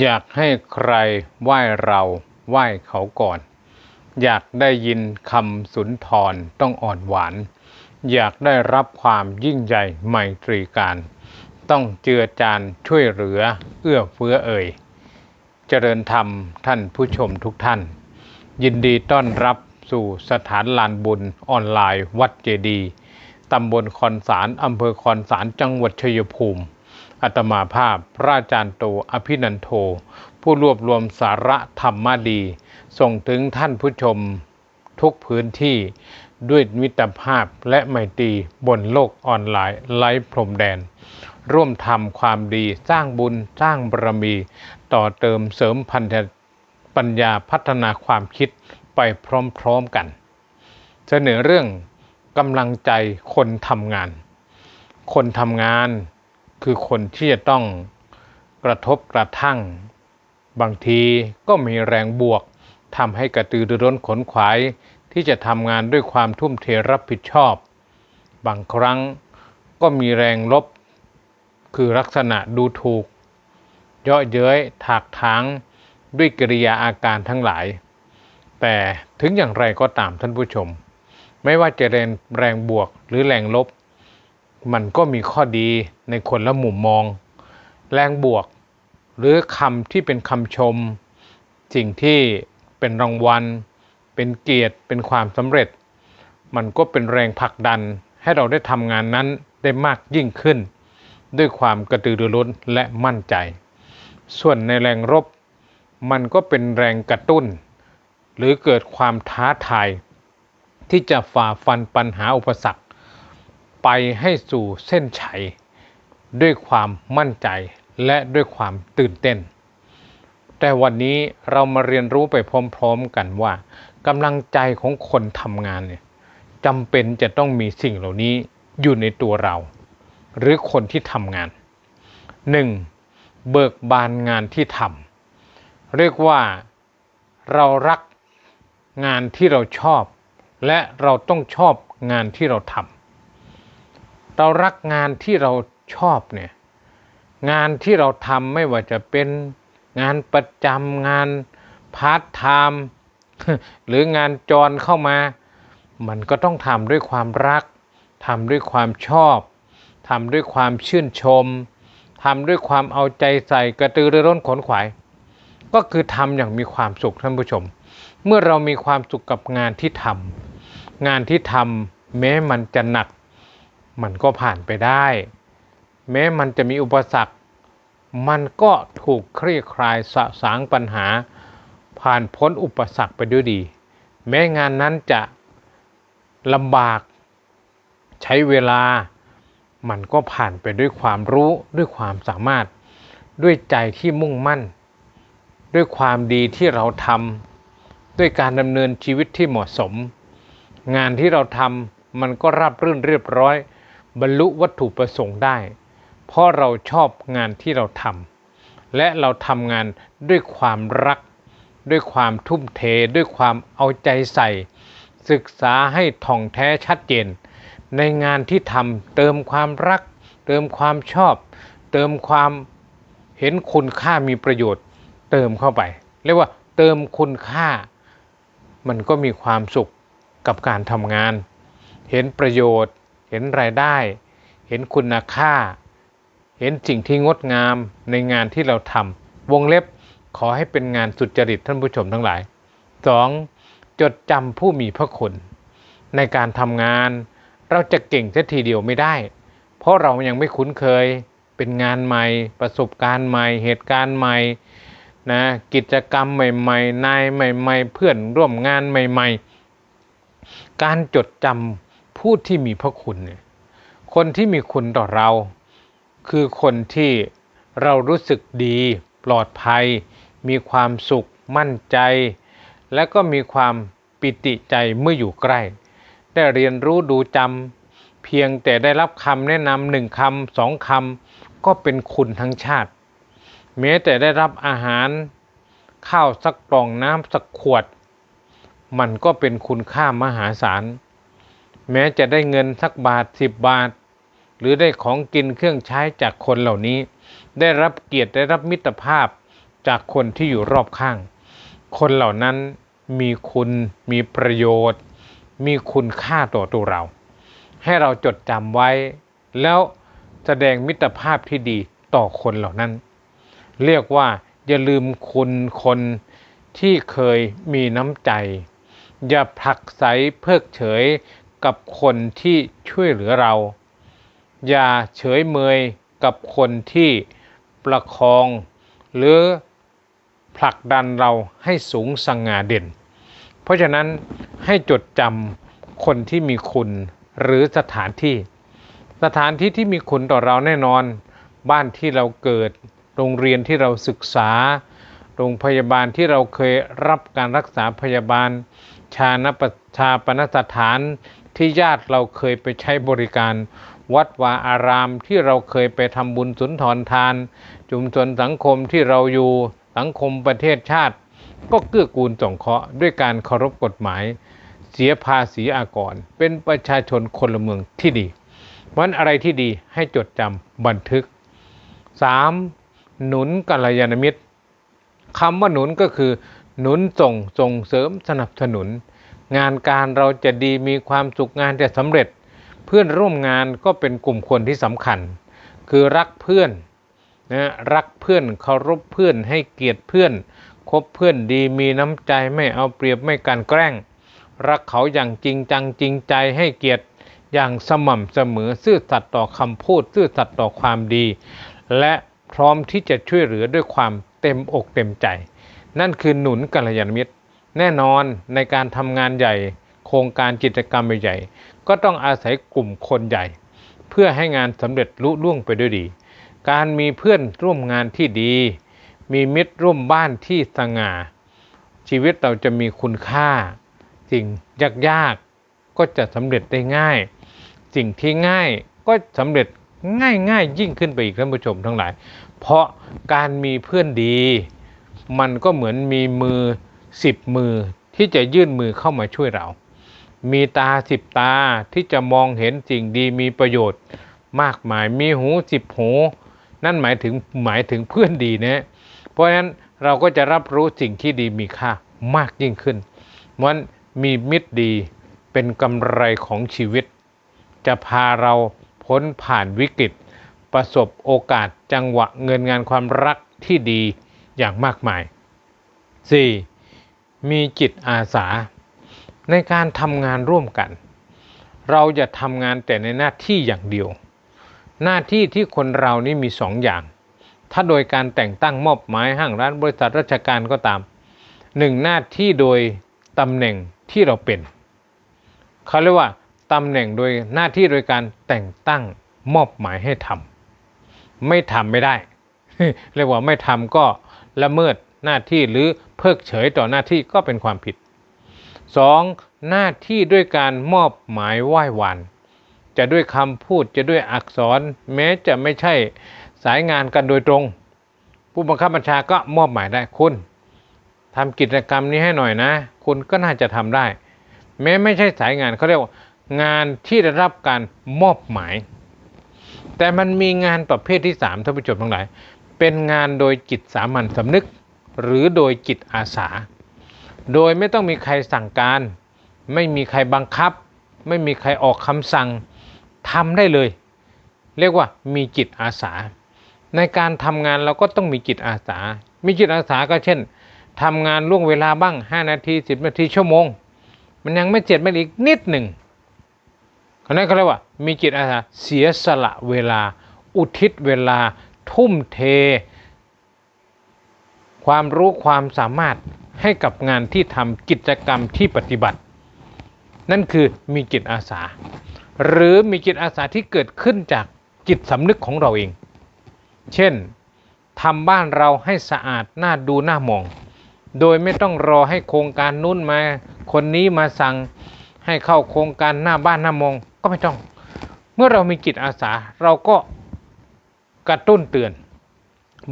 อยากให้ใครไหว้เราไหว้เขาก่อน อยากได้ยินคำสุนทรต้องอ่อนหวาน อยากได้รับความยิ่งใหญ่ไมตรีการ ต้องเจือจานช่วยเหลือเอื้อเฟื้อเอ่ย เจริญธรรมท่านผู้ชมทุกท่าน ยินดีต้อนรับสู่สถานลานบุญออนไลน์วัดเจดีตำบลคอนสารอำเภอคอนสารจังหวัดชัยภูมิ อัตมาภาพ พระอาจารย์โตอภินันโท ผู้รวบรวมสาระธรรมดี ส่งถึงท่านผู้ชมทุกพื้นที่ด้วยมิตรภาพและไมตรีบนโลกออนไลน์ไร้พรมแดน ร่วมทำความดีสร้างบุญสร้างบารมี ต่อเติมเสริมพันธปัญญาพัฒนาความคิดไปพร้อมๆกัน เสนอเรื่องกำลังใจคนทำงาน คนทำงาน คือคนที่จะต้องกระทบกระทั่ง บางทีก็มีแรงบวกทำให้กระตือรือร้นขนขวายที่จะทำงานด้วยความทุ่มเทรับผิดชอบ บางครั้งก็มีแรงลบ คือลักษณะดูถูก เยาะเย้ยถากถางด้วยกิริยาอาการทั้งหลาย แต่ถึงอย่างไรก็ตามท่านผู้ชม ไม่ว่าจะแรงแรงบวกหรือแรงลบ มันก็มีข้อดี ในคนละมุมมอง แรงบวก หรือคำที่เป็นคำชม สิ่งที่เป็นรางวัล เป็นเกียรติเป็นความสำเร็จ มันก็เป็นแรงผลักดันให้เราได้ทำงานนั้นได้มากยิ่งขึ้น ด้วยความกระตือรือร้นและมั่นใจ ส่วนในแรงรบ มันก็เป็นแรงกระตุ้น หรือเกิดความท้าทาย ที่จะฝ่าฟันปัญหาอุปสรรค ไปให้สู่เส้นชัย ด้วยความมั่นใจและด้วยความตื่นเต้น แต่วันนี้เรามาเรียนรู้ไปพร้อมๆกันว่ากำลังใจของคนทำงานเนี่ยจำเป็นจะต้องมีสิ่งเหล่านี้อยู่ในตัวเรา หรือคนที่ทำงาน 1. เบิกบานงานที่ทำเรียกว่าเรารักงานที่เราชอบ และเราต้องชอบงานที่เราทำเรารักงานที่เรา ชอบเนี่ยงานที่เราทำไม่ว่าจะเป็นงานประจำงานพาร์ทไทม์หรืองานจรเข้ามา มันก็ต้องทำด้วยความรักทำด้วยความชอบทำด้วยความชื่นชมทำด้วยความเอาใจใส่กระตือรือร้นขนขวาย ก็คือทำอย่างมีความสุขท่านผู้ชม เมื่อเรามีความสุขกับงานที่ทำงานที่ทำแม้มันจะหนัก มันก็ผ่านไปได้ แม้มันจะมีอุปสรรค มันก็ถูกคลี่คลายสะสางปัญหา ผ่านพ้นอุปสรรคไปด้วยดี แม้งานนั้นจะลำบากใช้เวลา มันก็ผ่านไปด้วยความรู้ด้วยความสามารถ ด้วยใจที่มุ่งมั่น ด้วยความดีที่เราทำด้วยการดำเนินชีวิตที่เหมาะสม งานที่เราทำมันก็ราบรื่นเรียบร้อย บรรลุวัตถุประสงค์ได้ เพราะเราชอบงานที่เราทำและเราทำงานด้วยความรัก ด้วยความทุ่มเท ด้วยความเอาใจใส่ ศึกษาให้ท่องแท้ชัดเจน ในงานที่ทำเติมความรัก เติมความชอบ เติมความเห็นคุณค่ามีประโยชน์ เติมเข้าไปเรียกว่าเติมคุณค่า มันก็มีความสุขกับการทำงาน เห็นประโยชน์ เห็นรายได้ เห็นคุณค่า เห็นสิ่งที่งดงามในงานที่เราทำวงเล็บขอให้เป็นงานสุจริตท่านผู้ชมทั้งหลาย 2. จดจำผู้มีพระคุณ ในการทำงาน เราจะเก่งแค่ทีเดียวไม่ได้ เพราะเรายังไม่คุ้นเคยเป็นงานใหม่ ประสบการณ์ใหม่ เหตุการณ์ใหม่นะกิจกรรมใหม่ๆนายใหม่ ๆ เพื่อนร่วมงานใหม่ ๆ การจดจำผู้ที่มีพระคุณเนี่ยคนที่มีคุณต่อเรา คือคนที่เรารู้สึกดีปลอดภัย มีความสุขมั่นใจ และก็มีความปิติใจเมื่ออยู่ใกล้ ได้เรียนรู้ดูจำเพียงแต่ได้รับคำแนะนำหนึ่งคำสองคำก็เป็นคุณทั้งชาติ แม้แต่ได้รับอาหาร ข้าวสักกล่องน้ำสักขวด มันก็เป็นคุณค่ามหาศาล แม้จะได้เงินสักบาทสิบบาท หรือได้ของกินเครื่องใช้จากคนเหล่านี้ ได้รับเกียรติได้รับมิตรภาพจากคนที่อยู่รอบข้าง คนเหล่านั้นมีคุณ มีประโยชน์ มีคุณค่าต่อตัวเรา ให้เราจดจำไว้ แล้วแสดงมิตรภาพที่ดีต่อคนเหล่านั้น เรียกว่าอย่าลืมคุณคนที่เคยมีน้ำใจ อย่าผลักไสเพิกเฉยกับคนที่ช่วยเหลือเรา อย่าเฉยเมยกับคนที่ประคอง หรือผลักดันเราให้สูงสังงาเด่น เพราะฉะนั้นให้จดจำคนที่มีคุณหรือสถานที่ สถานที่ที่มีคุณต่อเราแน่นอน บ้านที่เราเกิด โรงเรียนที่เราศึกษา โรงพยาบาลที่เราเคยรับการรักษาพยาบาล ชาณปชาปนสถานที่ญาติเราเคยไปใช้บริการ วัดวาอารามที่เราเคยไปทำบุญสุนทรทานชุมชนสังคมที่เราอยู่สังคมประเทศชาติ ก็เกื้อกูลส่งเคราะห์ด้วยการเคารพกฎหมาย เสียภาษีอากร เป็นประชาชนคนละเมืองที่ดีเพราะอะไรที่ดีให้จดจำบันทึก 3. หนุนกัลยาณมิตรคำว่าหนุนก็คือ หนุนส่งส่งเสริมสนับสนุน งานการเราจะดีมีความสุขงานจะสำเร็จ เพื่อนร่วมงานก็เป็นกลุ่มคนที่สำคัญ คือรักเพื่อนนะรักเพื่อนเคารพเพื่อนให้เกียรติเพื่อน คบเพื่อนดีมีน้ำใจไม่เอาเปรียบไม่การแกล้ง รักเขาอย่างจริงจังจริงใจให้เกียรติอย่างสม่ำเสมอซื่อสัตย์ต่อคำพูด ซื่อสัตย์ต่อความดี และพร้อมที่จะช่วยเหลือด้วยความเต็มอกเต็มใจ นั่นคือหนุนกัลยาณมิตร แน่นอนในการทำงานใหญ่ ครงการกิจกรรมใหญ่ๆก็ต้องอาศัยกลุ่มคนใหญ่ เพื่อให้งานสำเร็จลุล่วงไปด้วยดี การมีเพื่อนร่วมงานที่ดี มีมิตรร่วมบ้านที่สง่า ชีวิตเราจะมีคุณค่า สิ่งยากๆก็จะสำเร็จได้ง่าย สิ่งที่ง่ายก็สำเร็จง่ายง่ายยิ่งขึ้นไปอีกท่านผู้ชมทั้งหลาย เพราะการมีเพื่อนดี มันก็เหมือนมีมือสิบมือที่จะยื่นมือเข้ามาช่วยเรา มีตาสิบตาที่จะมองเห็นสิ่งดีมีประโยชน์ มากมายมีหูสิบหู นั่นหมายถึงหมายถึงเพื่อนดีนะ เพราะฉะนั้นเราก็จะรับรู้สิ่งที่ดีมีค่ามากยิ่งขึ้นมันมีมิตรดีเป็นกำไรของชีวิต จะพาเราพ้นผ่านวิกฤต ประสบโอกาสจังหวะเงินงานความรักที่ดีอย่างมากมาย 4. มีจิตอาสา ในการทำงานร่วมกัน เราจะทำงานแต่ในหน้าที่อย่างเดียว หน้าที่ที่คนเรานี่มีสองอย่าง ถ้าโดยการแต่งตั้งมอบหมายห้างร้านบริษัทราชการก็ตามหนึ่งหน้าที่โดยตำแหน่งที่เราเป็นเขาเรียกว่าตำแหน่งโดยหน้าที่โดยการแต่งตั้งมอบหมายให้ทำไม่ทำไม่ได้เรียกว่าไม่ทำก็ละเมิดหน้าที่หรือเพิกเฉยต่อหน้าที่ก็เป็นความผิด 2. หน้าที่ด้วยการมอบหมายไหว้วานจะด้วยคำพูดจะด้วยอักษร แม้จะไม่ใช่สายงานกันโดยตรง ผู้บังคับบัญชาก็มอบหมายได้คุณทำกิจกรรมนี้ให้หน่อยนะ คุณก็น่าจะทำได้ แม้ไม่ใช่สายงานเขาเรียกว่างานที่ได้รับการมอบหมาย แต่มันมีงานประเภทที่3ท่านผู้ชมทั้งหลาย เป็นงานโดยจิตสามัญสำนึก หรือโดยจิตอาสา โดยไม่ต้องมีใครสั่งการ ไม่มีใครบังคับ ไม่มีใครออกคำสั่งทำได้เลย เรียกว่ามีจิตอาสา ในการทำงานเราก็ต้องมีจิตอาสา มีจิตอาสาก็เช่นทำงานล่วงเวลาบ้าง 5 นาที 10 นาทีชั่วโมง มันยังไม่เสร็จไม่อีกนิดหนึ่งเขานั้นเขาเรียกว่า มีจิตอาสาเสียสละเวลา อุทิศเวลา ทุ่มเท ความรู้ความสามารถ ให้กับงานที่ทำกิจกรรมที่ปฏิบัติ นั่นคือมีจิตอาสา หรือมีจิตอาสาที่เกิดขึ้นจากจิตสำนึกของเราเอง เช่นทำบ้านเราให้สะอาดน่าดูน่ามอง โดยไม่ต้องรอให้โครงการนู้นมา คนนี้มาสั่งให้เข้าโครงการหน้าบ้านหน้ามองก็ไม่ต้อง เมื่อเรามีจิตอาสาเราก็กระตุ้นเตือน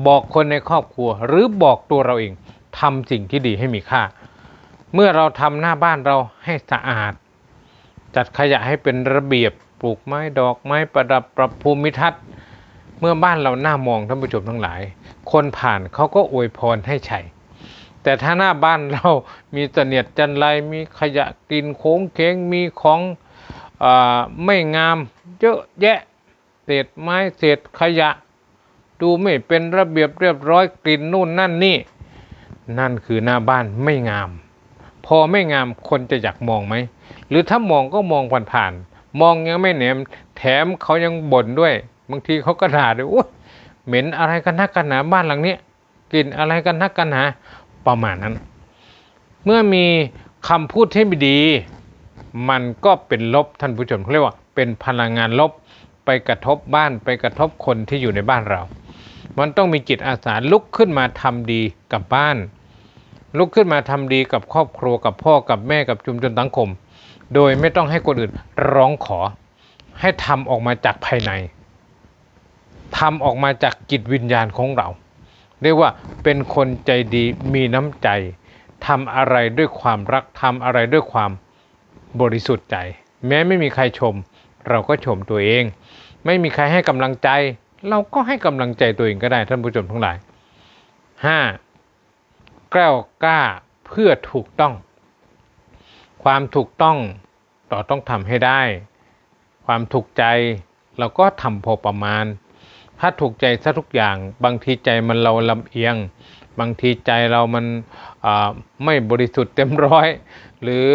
บอกคนในครอบครัวหรือบอกตัวเราเอง ทำสิ่งที่ดีให้มีค่า เมื่อเราทำหน้าบ้านเราให้สะอาด จัดขยะให้เป็นระเบียบปลูกไม้ดอกไม้ประดับปรับภูมิทัศน์ เมื่อบ้านเราหน้ามองท่านผู้ชมทั้งหลาย คนผ่านเขาก็อวยพรให้ใช่แต่ถ้าหน้าบ้านเรามีเสนียดจันไรมีขยะกลินโค้งเค้งมีของอไม่งามเยอะแยะเศษไม้เศษขยะ ดูไม่เป็นระเบียบเรียบร้อยกลิ่นนู่นนั่นนี่ นั่นคือหน้าบ้านไม่งาม พอไม่งามคนจะอยากมองไหม หรือถ้ามองก็มองผ่านๆมองยังไม่เหนมแถมเขายังบ่นด้วย บางทีเขาก็ด่าด้วยโอ้เหม็นอะไรกันนักกันหนาบ้านหลังนี้กลิ่นอะไรกันนักกันหนาประมาณนั้น เมื่อมีคำพูดที่ไม่ดี มันก็เป็นลบท่านผู้ชมเขาเรียกว่าเป็นพลังงานลบไปกระทบบ้านไปกระทบคนที่อยู่ในบ้านเรา มันต้องมีจิตอาสาลุกขึ้นมาทำดีกับบ้าน ลุกขึ้นมาทำดีกับครอบครัวกับพ่อกับแม่กับชุมชนสังคม โดยไม่ต้องให้คนอื่นร้องขอ ให้ทำออกมาจากภายในทำออกมาจากจิตวิญญาณของเรา เรียกว่าเป็นคนใจดีมีน้ำใจทำอะไรด้วยความรักทำอะไรด้วยความบริสุทธิ์ใจ แม้ไม่มีใครชม เราก็ชมตัวเอง ไม่มีใครให้กำลังใจ เราก็ให้กำลังใจตัวเองก็ได้ท่านผู้ชมทั้งหลาย 5. กล้วกล้าเพื่อถูกต้อง ความถูกต้องเราต้องทำให้ได้ ความถูกใจเราก็ทำพอประมาณ ถ้าถูกใจซะทุกอย่าง บางทีใจมันเราลำเอียง บางทีใจเรามันไม่บริสุทธิ์เต็มร้อย หรือ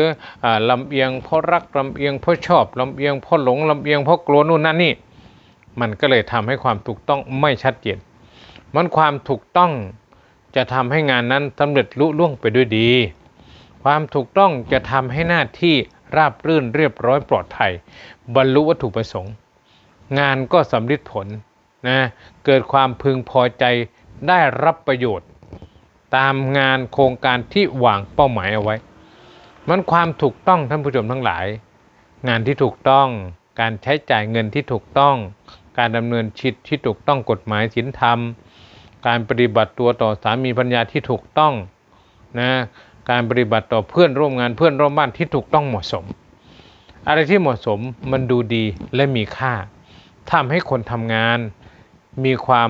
อลำเอียงเพราะรักลำเอียงเพราะชอบลำเอียงเพราะหลงลำเอียงเพราะกลัวนู่นนั่นนี่ มันก็เลยทำให้ความถูกต้องไม่ชัดเจนมันความถูกต้อง จะทำให้งานนั้นสำเร็จลุล่วงไปด้วยดี ความถูกต้องจะทำให้หน้าที่ราบรื่นเรียบร้อยปลอดภัย บรรลุวัตถุประสงค์ งานก็สำลิดผลนะเกิดความพึงพอใจได้รับประโยชน์ ตามงานโครงการที่วางเป้าหมายเอาไว้ มันความถูกต้องท่านผู้ชมทั้งหลาย งานที่ถูกต้องการใช้จ่ายเงินที่ถูกต้อง การดำเนินชีวิตที่ถูกต้องกฎหมายศีลธรรม การปฏิบัติตัวต่อสามีภรรยาที่ถูกต้องนะการปฏิบัติต่อเพื่อนร่วมงานเพื่อนร่วมบ้านที่ถูกต้องเหมาะสม อะไรที่เหมาะสมมันดูดีและมีค่าทำให้คนทำงาน มีความ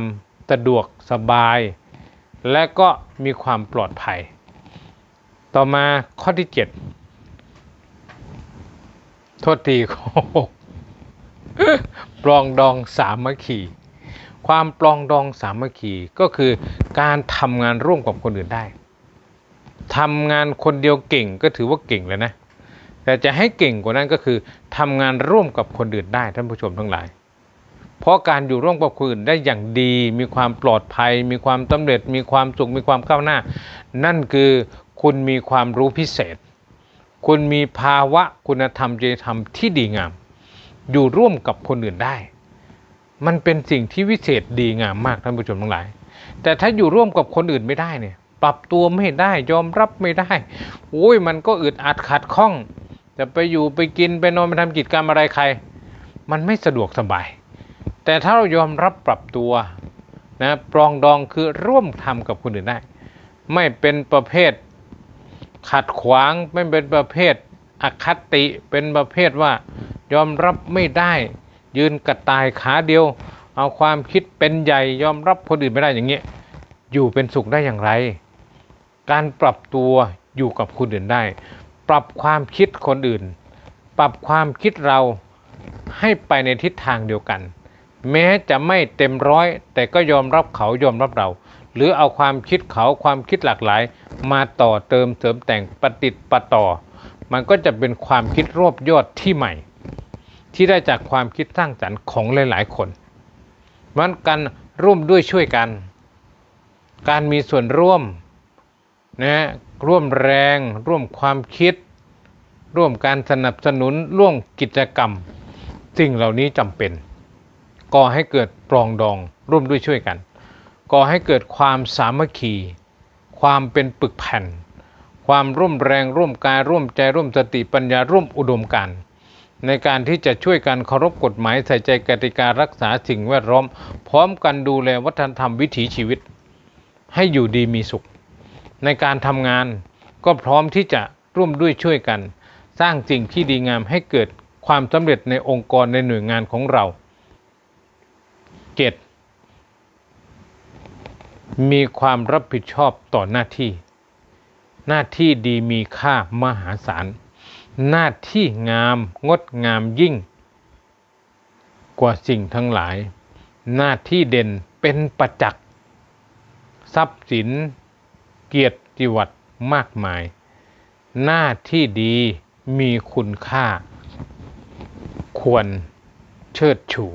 สะดวกสบาย และก็มีความปลอดภัย ต่อมาข้อที่ 7 โทษทีข้อปลองดองสามัคคี ความปลองดองสามัคคีก็คือการทำงานร่วมกับคนอื่นได้ทำงานคนเดียวเก่งก็ถือว่าเก่งแล้วนะ แต่จะให้เก่งกว่านั้นก็คือทำงานร่วมกับคนอื่นได้ท่านผู้ชมทั้งหลาย เพราะการอยู่ร่วมกับคนอื่นได้อย่างดี มีความปลอดภัย มีความสำเร็จ มีความสุขมีความก้าวหน้า นั่นคือคุณมีความรู้พิเศษ คุณมีภาวะคุณธรรมจริยธรรมที่ดีงาม อยู่ร่วมกับคนอื่นได้ มันเป็นสิ่งที่วิเศษดีงามมากท่านผู้ชมทั้งหลาย แต่ถ้าอยู่ร่วมกับคนอื่นไม่ได้เนี่ย ปรับตัวไม่ได้ยอมรับไม่ได้โอ้ยมันก็อึดอัดขัดข้อง จะไปอยู่ไปกินไปนอนไปทำกิจกรรมอะไรใคร มันไม่สะดวกสบาย แต่ถ้าเรายอมรับปรับตัวนะปรองดองคือร่วมทำกับคนอื่นได้ ไม่เป็นประเภทขัดขวางไม่เป็นประเภทอคติเป็นประเภทว่ายอมรับไม่ได้ ยืนกระต่ายขาเดียว เอาความคิดเป็นใหญ่ยอมรับคนอื่นไม่ได้อย่างเงี้ยอยู่เป็นสุขได้อย่างไร การปรับตัวอยู่กับคนอื่นได้ ปรับความคิดคนอื่น ปรับความคิดเราให้ไปในทิศทางเดียวกัน แม้จะไม่เต็มร้อย แต่ก็ยอมรับเขายอมรับเรา หรือเอาความคิดเขาความคิดหลากหลาย มาต่อเติมเสริมแต่งประติดประต่อ มันก็จะเป็นความคิดรวบยอดที่ใหม่ ที่ได้จากความคิดสร้างสรรค์ของหลาย ๆ คนมันกันร่วมด้วยช่วยกัน การมีส่วนร่วมนะร่วมแรง ร่วมความคิด ร่วมการสนับสนุนร่วมกิจกรรม สิ่งเหล่านี้จำเป็น ก่อให้เกิดปรองดอง ร่วมด้วยช่วยกัน ก่อให้เกิดความสามัคคี ความเป็นปึกแผ่น ความร่วมแรงร่วมกายร่วมใจร่วมสติปัญญาร่วมอุดมการณ์ ในการที่จะช่วยกันเคารพกฎหมายใส่ใจกติการักษาสิ่งแวดล้อม พร้อมกันดูแลวัฒนธรรมวิถีชีวิต ให้อยู่ดีมีสุข ในการทำงานก็พร้อมที่จะร่วมด้วยช่วยกัน สร้างสิ่งที่ดีงามให้เกิดความสำเร็จในองค์กรในหน่วยงานของเรา 7. มีความรับผิดชอบต่อหน้าที่ หน้าที่ดีมีค่ามหาศาล หน้าที่งามงดงามยิ่ง กว่าสิ่งทั้งหลาย หน้าที่เด่นเป็นประจักษ์ทรัพย์สิน เกียรติวัตรมากมาย หน้าที่ดีมีคุณค่า ควรเชิดชู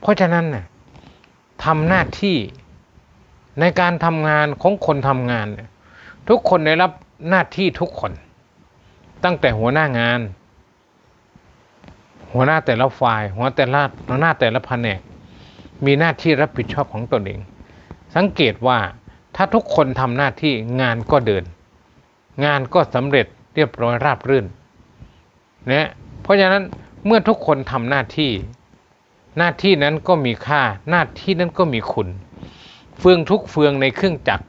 เพราะฉะนั้นน่ะทำหน้าที่ในการทำงานของคนทำงานเนี่ยทุกคนได้รับหน้าที่ทุกคน ตั้งแต่หัวหน้างาน หัวหน้าแต่ละฝ่าย หัวแต่ละหัวหน้าแต่ละแผนก มีหน้าที่รับผิดชอบของตนเอง สังเกตว่าถ้าทุกคนทำหน้าที่งานก็เดิน งานก็สำเร็จเรียบร้อยราบรื่นนะเพราะฉะนั้นเมื่อทุกคนทำหน้าที่ หน้าที่นั้นก็มีค่า หน้าที่นั้นก็มีคุณ เฟืองทุกเฟืองในเครื่องจักร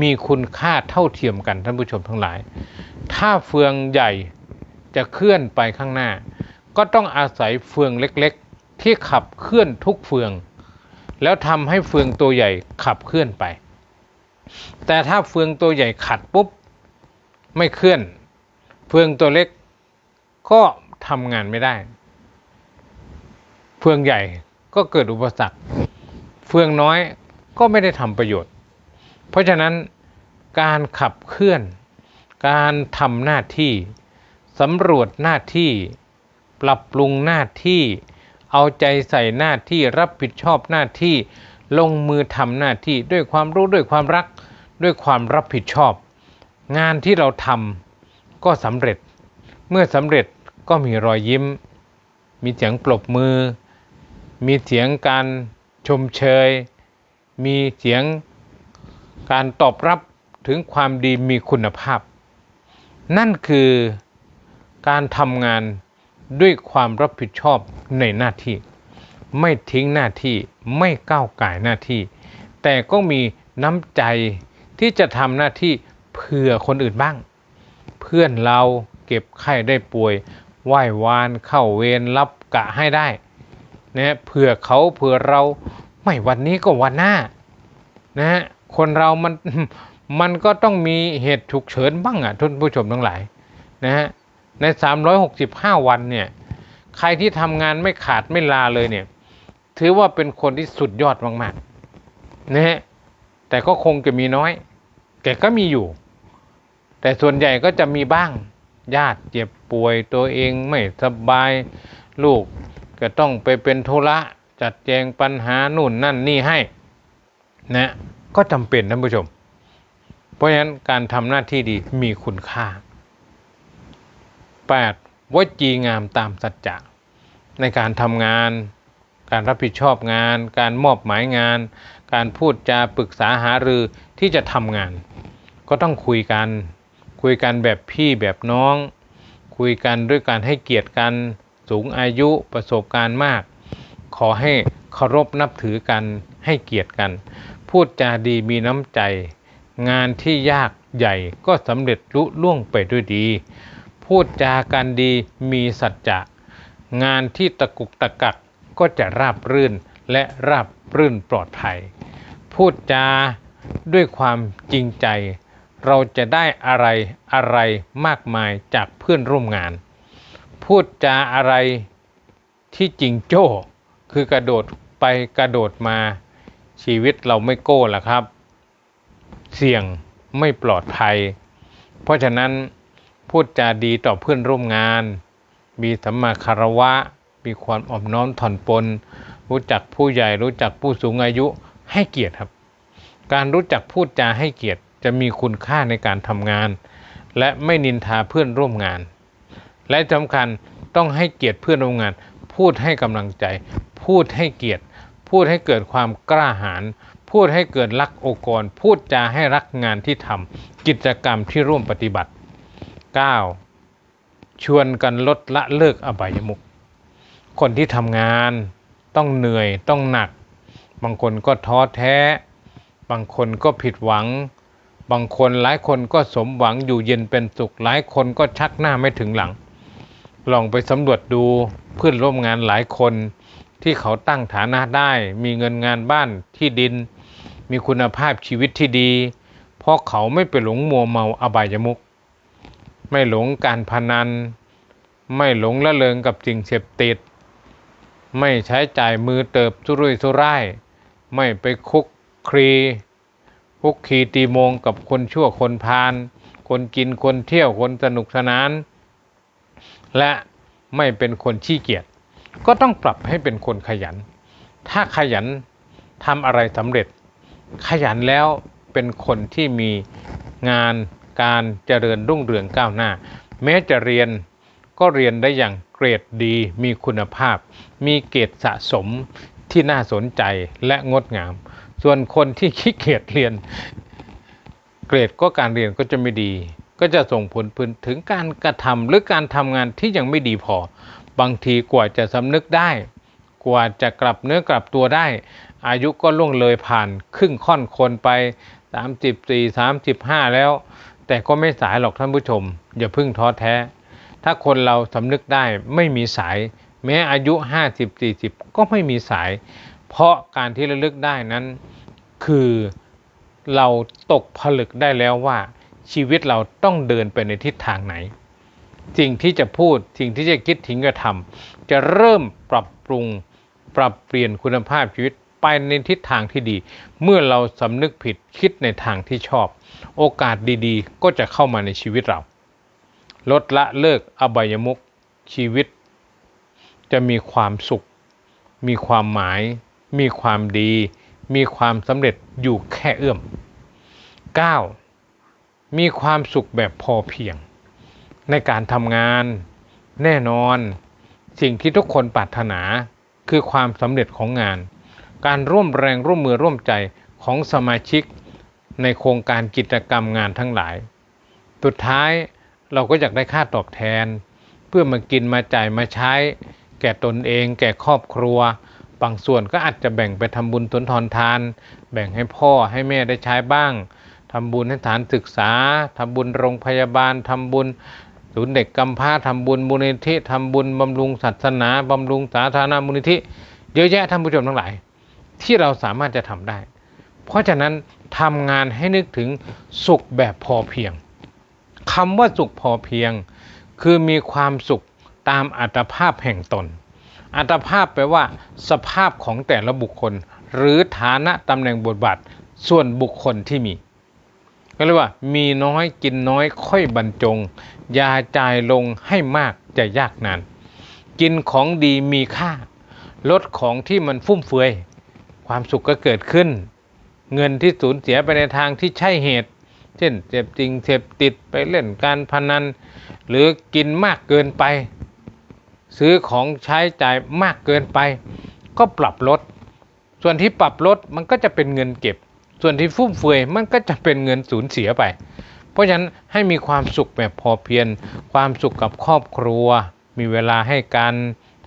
มีคุณค่าเท่าเทียมกันท่านผู้ชมทั้งหลาย ถ้าเฟืองใหญ่จะเคลื่อนไปข้างหน้า ก็ต้องอาศัยเฟืองเล็กๆ ที่ขับเคลื่อนทุกเฟือง แล้วทำให้เฟืองตัวใหญ่ขับเคลื่อนไป แต่ถ้าเฟืองตัวใหญ่ขัดปุ๊บไม่เคลื่อน เฟืองตัวเล็กก็ทำงานไม่ได้ เฟืองใหญ่ก็เกิดอุปสรรค เฟืองน้อยก็ไม่ได้ทำประโยชน์ เพราะฉะนั้นการขับเคลื่อน การทำหน้าที่สำรวจหน้าที่ ปรับปรุงหน้าที่ เอาใจใส่หน้าที่รับผิดชอบหน้าที่ ลงมือทำหน้าที่ด้วยความรู้ด้วยความรัก ด้วยความรับผิดชอบ งานที่เราทำก็สำเร็จ เมื่อสำเร็จก็มีรอยยิ้ม มีเสียงปรบมือ มีเสียงการชมเชย มีเสียง การตอบรับถึงความดีมีคุณภาพ นั่นคือการทำงานด้วยความรับผิดชอบในหน้าที่ ไม่ทิ้งหน้าที่ไม่ก้าวไก่ายหน้าที่ แต่ก็มีน้ำใจที่จะทำหน้าที่เผื่อคนอื่นบ้าง เพื่อนเราเก็บไข้ได้ป่วยไหว้วานเข้าเวรรับกะให้ได้นะเผื่อเขาเผื่อเราไม่วันนี้ก็วันหน้านะ คนเรามันมันก็ต้องมีเหตุฉุกเฉินบ้างอะทุนผู้ชมทั้งหลายนะฮะใน 365 วันเนี่ยใครที่ทำงานไม่ขาดไม่ลาเลยเนี่ยถือว่าเป็นคนที่สุดยอดมากๆนะฮะแต่ก็คงจะมีน้อยแกก็มีอยู่ แต่ส่วนใหญ่ก็จะมีบ้างญาติเจ็บป่วยตัวเองไม่สบายลูกก็ต้องไปเป็นธุระจัดแจงปัญหานู่นนั่นนี่ให้นะ ก็จำเป็นท่านผู้ชม เพราะฉะนั้นการทำหน้าที่ดีมีคุณค่า 8. วจีงามตามสัจจะในการทำงาน การรับผิดชอบงาน การมอบหมายงาน การพูดจาปรึกษาหารือที่จะทำงาน ก็ต้องคุยกัน คุยกันแบบพี่แบบน้อง คุยกันด้วยการให้เกียรติกัน สูงอายุประสบการณ์มาก ขอให้เคารพนับถือกันให้เกียรติกัน พูดจาดีมีน้ำใจ งานที่ยากใหญ่ก็สำเร็จลุล่วงไปด้วยดี พูดจากันดีมีสัจจะ งานที่ตะกุกตะกักก็จะราบรื่นและราบรื่นปลอดภัย พูดจาด้วยความจริงใจ เราจะได้อะไรอะไรมากมายจากเพื่อนร่วมงาน พูดจาอะไรที่จริงโจ้ คือกระโดดไปกระโดดมา ชีวิตเราไม่โก้ละครับ เสี่ยงไม่ปลอดภัย เพราะฉะนั้นพูดจาดีต่อเพื่อนร่วมงาน มีสัมมาคารวะ มีความอ่อนน้อมถ่อนปนรู้จักผู้ใหญ่รู้จักผู้สูงอายุให้เกียรติครับ การรู้จักพูดจาให้เกียรติจะมีคุณค่าในการทำงาน และไม่นินทาเพื่อนร่วมงาน และสำคัญต้องให้เกียรติเพื่อนร่วมงาน พูดให้กำลังใจ พูดให้เกียรติ พูดให้เกิดความกล้าหาญพูดให้เกิดรักองค์กร พูดจาให้รักงานที่ทำกิจกรรมที่ร่วมปฏิบัติ 9. ชวนกันลดละเลิกอบายมุขคนที่ทำงานต้องเหนื่อยต้องหนัก บางคนก็ท้อแท้ บางคนก็ผิดหวัง บางคนหลายคนก็สมหวังอยู่เย็นเป็นสุขหลายคนก็ชักหน้าไม่ถึงหลัง ลองไปสำรวจดูเพื่อนร่วมงานหลายคน ที่เขาตั้งฐานะได้ มีเงินงานบ้านที่ดิน มีคุณภาพชีวิตที่ดี เพราะเขาไม่ไปหลงมัวเมาอบายมุขไม่หลงการพนัน ไม่หลงละเลงกับสิ่งเสพติด ไม่ใช้จ่ายมือเติบสุรุ่ยสุร่าย ไม่ไปคุกคลีคุกคีตีมงกับคนชั่วคนพาลคนกินคนเที่ยวคนสนุกสนาน และไม่เป็นคนขี้เกียจ ก็ต้องปรับให้เป็นคนขยัน ถ้าขยันทำอะไรสำเร็จ ขยันแล้วเป็นคนที่มีงานการเจริญรุ่งเรืองก้าวหน้า แม้จะเรียนก็เรียนได้อย่างเกรดดี มีคุณภาพ มีเกรดสะสมที่น่าสนใจและงดงาม ส่วนคนที่ขี้เกียจเรียน เกรดก็การเรียนก็จะไม่ดี ก็จะส่งผลถึงการกระทำหรือการทำงานที่ยังไม่ดีพอ บางทีกว่าจะสำนึกได้ กว่าจะกลับเนื้อกลับตัวได้ อายุก็ล่วงเลยผ่านครึ่งค่อนคนไป 34 35 แล้ว แต่ก็ไม่สายหรอกท่านผู้ชม อย่าพิ่งท้อแท้ ถ้าคนเราสำนึกได้ไม่มีสาย แม้อายุ 50 40 ก็ไม่มีสาย เพราะการที่ระลึกได้นั้น คือเราตกผลึกได้แล้วว่าชีวิตเราต้องเดินไปในทิศทางไหน สิ่งที่จะพูดสิ่งที่จะคิดทิ้งกระทำจะเริ่มปรับปรุงปรับเปลี่ยนคุณภาพชีวิตไปในทิศทางที่ดี เมื่อเราสำนึกผิดคิดในทางที่ชอบ โอกาสดีๆ ก็จะเข้ามาในชีวิตเรา ลดละเลิกอบายมุขชีวิต จะมีความสุข มีความหมาย มีความดี มีความสำเร็จอยู่แค่เอื้อม 9. มีความสุขแบบพอเพียง ในการทำงาน แน่นอน สิ่งที่ทุกคนปรารถนาคือความสำเร็จของงาน การร่วมแรงร่วมมือร่วมใจของสมาชิก ในโครงการกิจกรรมงานทั้งหลาย สุดท้ายเราก็อยากได้ค่าตอบแทน เพื่อมากินมาจ่ายมาใช้ แก่ตนเอง แก่ครอบครัว บางส่วนก็อาจจะแบ่งไปทำบุญทุนทอนทาน แบ่งให้พ่อให้แม่ได้ใช้บ้างทำบุญให้ฐานศึกษาทำบุญโรงพยาบาลทำบุญ ศูนย์เด็กกำพร้าทำบุญมูลนิธิทำบุญบำรุงศาสนาบำรุงสาธารณมูลนิธิเยอะแยะท่านผู้ชมทั้งหลาย ที่เราสามารถจะทำได้ เพราะฉะนั้นทำงานให้นึกถึงสุขแบบพอเพียงคำว่าสุขพอเพียง คือมีความสุขตามอัตภาพแห่งตน อัตภาพแปลว่า สภาพของแต่ละบุคคล หรือฐานะตำแหน่งบทบาทส่วนบุคคลที่มี ก็เรียกว่ามีน้อยกินน้อยค่อยบรรจง ยาจ่ายลงให้มากจะยากนาน กินของดีมีค่า ลดของที่มันฟุ่มเฟือย ความสุขก็เกิดขึ้น เงินที่สูญเสียไปในทางที่ใช่เหตุ เช่นเสพจริงเสพติดไปเล่นการพนัน หรือกินมากเกินไป ซื้อของใช้จ่ายมากเกินไป ก็ปรับลด ส่วนที่ปรับลดมันก็จะเป็นเงินเก็บ ส่วนที่ฟุ่มเฟือยมันก็จะเป็นเงินสูญเสียไป เพราะฉะนั้นให้มีความสุขแบบพอเพียงความสุขกับครอบครัว มีเวลาให้กัน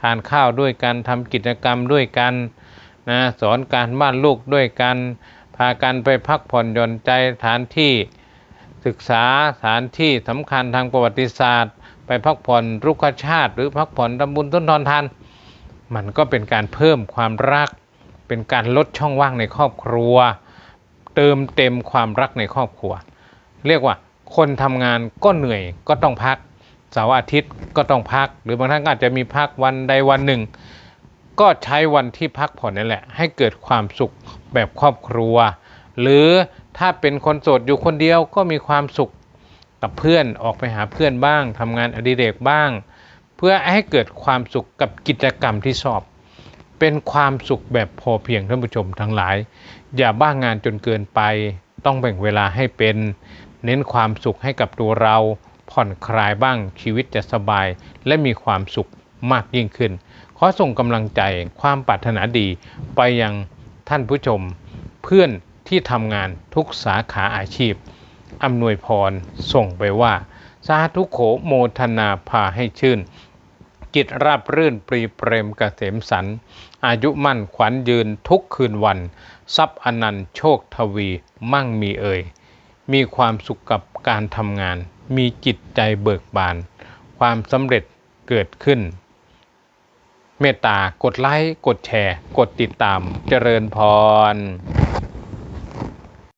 ทานข้าวด้วยกันทำกิจกรรมด้วยกันนะสอนการบ้านลูกด้วยกัน พากันไปพักผ่อนหย่อนใจสถานที่ศึกษาสถานที่สำคัญทางประวัติศาสตร์ ไปพักผ่อนรุกชาติ หรือพักผ่อนทำบุญต้นทอนทาน มันก็เป็นการเพิ่มความรัก เป็นการลดช่องว่างในครอบครัว เติมเต็มความรักในครอบครัว เรียกว่าคนทำงานก็เหนื่อยก็ต้องพักเสาร์อาทิตย์ก็ต้องพัก หรือบางท่านอาจจะมีพักวันใดวันหนึ่ง ก็ใช้วันที่พักผ่อนนั่นแหละ ให้เกิดความสุขแบบครอบครัว หรือถ้าเป็นคนโสดอยู่คนเดียวก็มีความสุขกับเพื่อนออกไปหาเพื่อนบ้างทำงานอดิเรกบ้าง เพื่อให้เกิดความสุขกับกิจกรรมที่ชอบ เป็นความสุขแบบพอเพียงท่านผู้ชมทั้งหลาย อย่าบ้างงานจนเกินไป ต้องแบ่งเวลาให้เป็น เน้นความสุขให้กับตัวเรา ผ่อนคลายบ้างชีวิตจะสบาย และมีความสุขมากยิ่งขึ้น ขอส่งกำลังใจความปรารถนาดีไปยังท่านผู้ชม เพื่อนที่ทำงานทุกสาขาอาชีพอำนวยพรส่งไปว่า สาธุโขโมทนาพาให้ชื่น จิตราบรื่นปรีเปรมกเกษมสัน อายุมั่นขวัญยืนทุกคืนวัน ทรัพย์อนันต์โชคทวีมั่งมีเอ่ย มีความสุขกับการทำงาน มีจิตใจเบิกบาน ความสำเร็จเกิดขึ้น เมตตากดไลค์ กดแชร์ กดติดตามเจริญพร